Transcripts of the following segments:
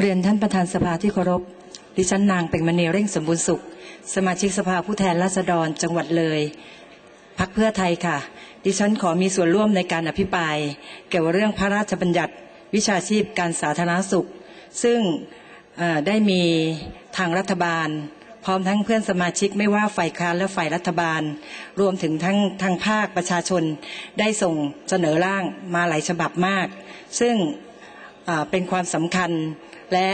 เรียนท่านประธานสภาที่เคารพ ดิฉันนางเป็งมณีเร่งสมบูรณ์สุข สมาชิกสภาผู้แทนราษฎรจังหวัดเลย พักเพื่อไทยค่ะ ดิฉันขอมีส่วนร่วมในการอภิปราย เกี่ยวกับเรื่องพระราชบัญญัติ วิชาชีพการสาธารณสุข ซึ่งได้มีทางรัฐบาล พร้อมทั้งเพื่อนสมาชิกไม่ว่าฝ่ายค้านและฝ่ายรัฐบาล รวมถึงทั้งทางภาคประชาชนได้ส่งเสนอร่างมาหลายฉบับมาก ซึ่ง เป็นความสำคัญ และ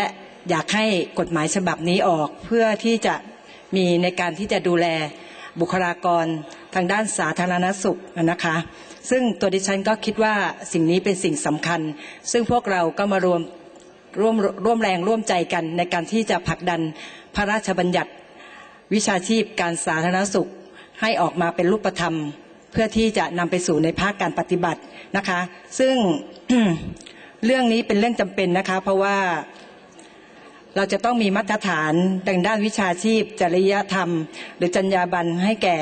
อยากให้กฎหมายฉบับนี้ออกเพื่อที่จะมีในการที่จะดูแลบุคลากรทางด้านสาธารณสุขนะคะ ซึ่งตัวดิฉันก็คิดว่าสิ่งนี้เป็นสิ่งสำคัญ ซึ่งพวกเราก็มารวมร่วมร่วมแรงร่วมใจกันในการที่จะผลักดันพระราชบัญญัติวิชาชีพการสาธารณสุขให้ออกมาเป็นรูปธรรม เพื่อที่จะนำไปสู่ในภาคการปฏิบัตินะคะ ซึ่ง เรื่องนี้เป็นเรื่องจำเป็นนะคะ เพราะว่าเราจะต้องมีมาตรฐานทางด้านวิชาชีพ จริยธรรม หรือจรรยาบรรณให้แก่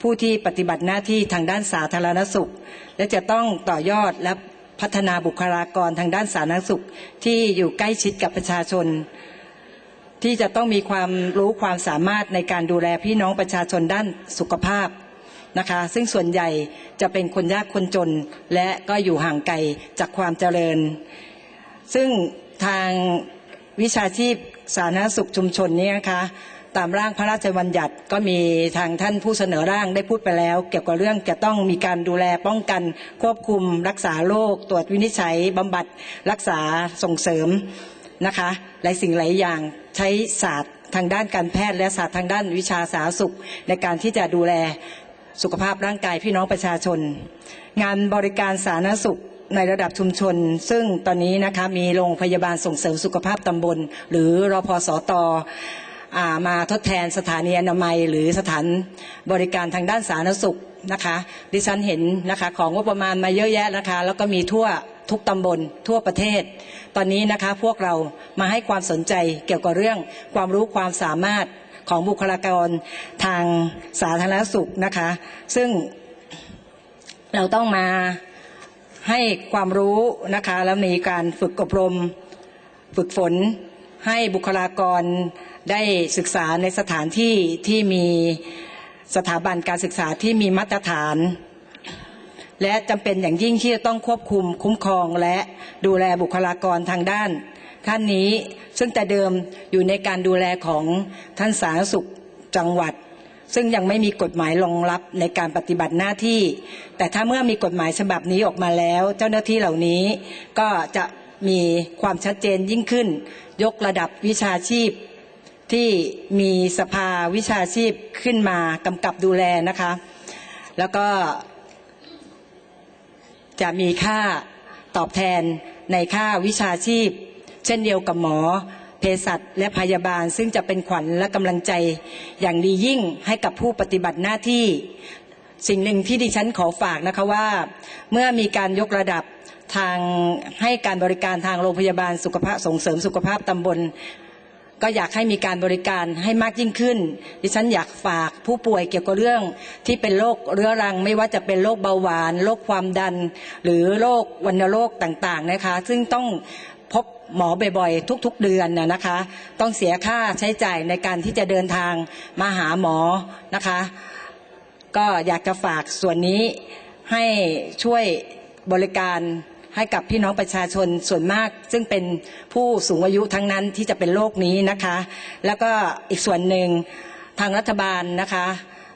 ผู้ที่ปฏิบัติหน้าที่ทางด้านสาธารณสุข และจะต้องต่อยอดและพัฒนาบุคลากรทางด้านสาธารณสุขที่อยู่ใกล้ชิดกับประชาชน ที่จะต้องมีความรู้ความสามารถในการดูแลพี่น้องประชาชนด้านสุขภาพ นะคะ ซึ่งส่วนใหญ่จะเป็นคนยากคนจน และก็อยู่ห่างไกลจากความเจริญ ซึ่งทางวิชาชีพสาธารณสุขชุมชนนี่ยนะคะตามร่างพระราชบัญญัติก็มีทางท่านผู้เสนอร่างได้พูดไปแล้ว เกี่ยวกับเรื่องจะต้องมีการดูแลป้องกัน ควบคุม รักษาโรคตรวจวินิจฉัยบำบัดรักษาส่งเสริมนะคะหลายสิ่งหลายอย่างใช้ศาสตร์ทางด้านการแพทย์และศาสตร์ทางด้านวิชาสาธารณสุข ในการที่จะดูแล สุขภาพร่างกายพี่น้องประชาชน งานบริการสาธารณสุขในระดับชุมชน ซึ่งตอนนี้นะคะมีโรงพยาบาลส่งเสริมสุขภาพตำบล หรือรอพสตอ่ามาทดแทนสถานีอนามัย หรือสถานบริการทางด้านสาธารณสุขนะคะดิฉันเห็นนะคะของงบประมาณมาเยอะแยะนะคะ แล้วก็มีทั่วทุกตำบลทั่วประเทศ ตอนนี้นะคะพวกเรามาให้ความสนใจเกี่ยวกับเรื่องความรู้ความสามารถ ของบุคลากรทางสาธารณสุขนะคะ ซึ่งเราต้องมาให้ความรู้นะคะแล้วมีการฝึกอบรม ฝึกฝนให้บุคลากรได้ศึกษาในสถานที่ที่มีสถาบันการศึกษาที่มีมาตรฐาน และจำเป็นอย่างยิ่งที่จะต้องควบคุมคุ้มครองและดูแลบุคลากรทางด้าน ท่านนี้ ซึ่งแต่เดิมอยู่ในการดูแลของท่านสาธารณสุขจังหวัด ซึ่งยังไม่มีกฎหมายรองรับในการปฏิบัติหน้าที่ แต่ถ้าเมื่อมีกฎหมายฉบับนี้ออกมาแล้ว เจ้าหน้าที่เหล่านี้ก็จะมีความชัดเจนยิ่งขึ้น ยกระดับวิชาชีพที่มีสภาวิชาชีพขึ้นมากำกับดูแลนะคะ แล้วก็จะมีค่าตอบแทนในค่าวิชาชีพ เช่นเดียวกับหมอเภสัชและพยาบาล ซึ่งจะเป็นขวัญและกำลังใจอย่างดียิ่งให้กับผู้ปฏิบัติหน้าที่ สิ่งหนึ่งที่ดิฉันขอฝากนะคะว่า เมื่อมีการยกระดับทางให้การบริการทางโรงพยาบาลสุขภาพส่งเสริมสุขภาพตำบล ก็อยากให้มีการบริการให้มากยิ่งขึ้น ดิฉันอยากฝากผู้ป่วยเกี่ยวกับเรื่องที่เป็นโรคเรื้อรัง ไม่ว่าจะเป็นโรคเบาหวานโรคความดัน หรือโรควัณโรคต่างๆนะคะ ซึ่งต้อง พบหมอบ่อยๆ ทุกๆเดือนนะคะ ต้องเสียค่าใช้จ่ายในการที่จะเดินทางมาหาหมอนะคะ ก็อยากจะฝากส่วนนี้ให้ช่วยบริการให้กับพี่น้องประชาชนส่วนมาก ซึ่งเป็นผู้สูงอายุทั้งนั้นที่จะเป็นโรคนี้นะคะ แล้วก็อีกส่วนหนึ่งทางรัฐบาลนะคะ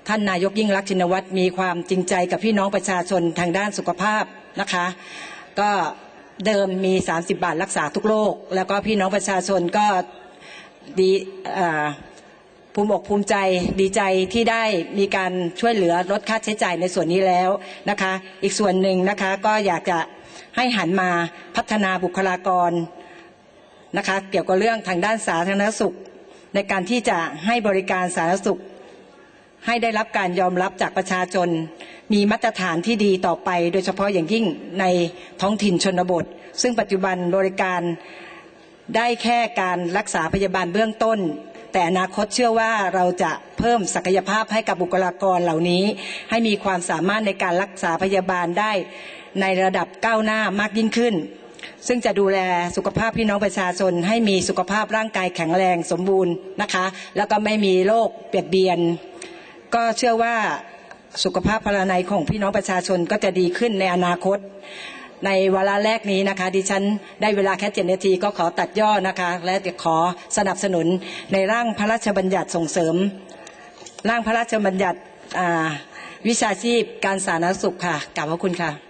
ท่านนายกยิ่งรักษณ์ชินวัตรมีความจริงใจกับพี่น้องประชาชนทางด้านสุขภาพนะคะ ก็ เดิมมี 30 บาทรักษาทุกโรคแล้วก็พี่น้องประชาชนก็ดีอ่าภูมิอกภูมิใจดีใจที่ได้มีการช่วยเหลือลดค่าใช้จ่ายในส่วนนี้แล้วนะคะ อีกส่วนหนึ่งนะคะก็อยากจะให้หันมาพัฒนาบุคลากรนะคะเกี่ยวกับเรื่องทางด้านสาธารณสุข ในการที่จะให้บริการสาธารณสุข ให้ได้รับการยอมรับจากประชาชน มีมาตรฐานที่ดีต่อไป โดยเฉพาะอย่างยิ่งในท้องถิ่นชนบท ซึ่งปัจจุบันบริการได้แค่การรักษาพยาบาลเบื้องต้น แต่อนาคตเชื่อว่าเราจะเพิ่มศักยภาพให้กับบุคลากรเหล่านี้ ให้มีความสามารถในการรักษาพยาบาลได้ในระดับก้าวหน้ามากยิ่งขึ้น ซึ่งจะดูแลสุขภาพพี่น้องประชาชน ให้มีสุขภาพร่างกายแข็งแรงสมบูรณ์นะคะ แล้วก็ไม่มีโรคเบียดเบียน ก็เชื่อว่า สุขภาพพลานัยของพี่น้องประชาชนก็จะดีขึ้นในอนาคต ในเวลาแรกนี้นะคะ ดิฉันได้เวลาแค่เจ็ดนาทีก็ขอตัดย่อนะคะ และจะขอสนับสนุนในร่างพระราชบัญญัติส่งเสริม ร่างพระราชบัญญัติวิชาชีพการสาธารณสุขค่ะกล่าวขอบคุณค่ะ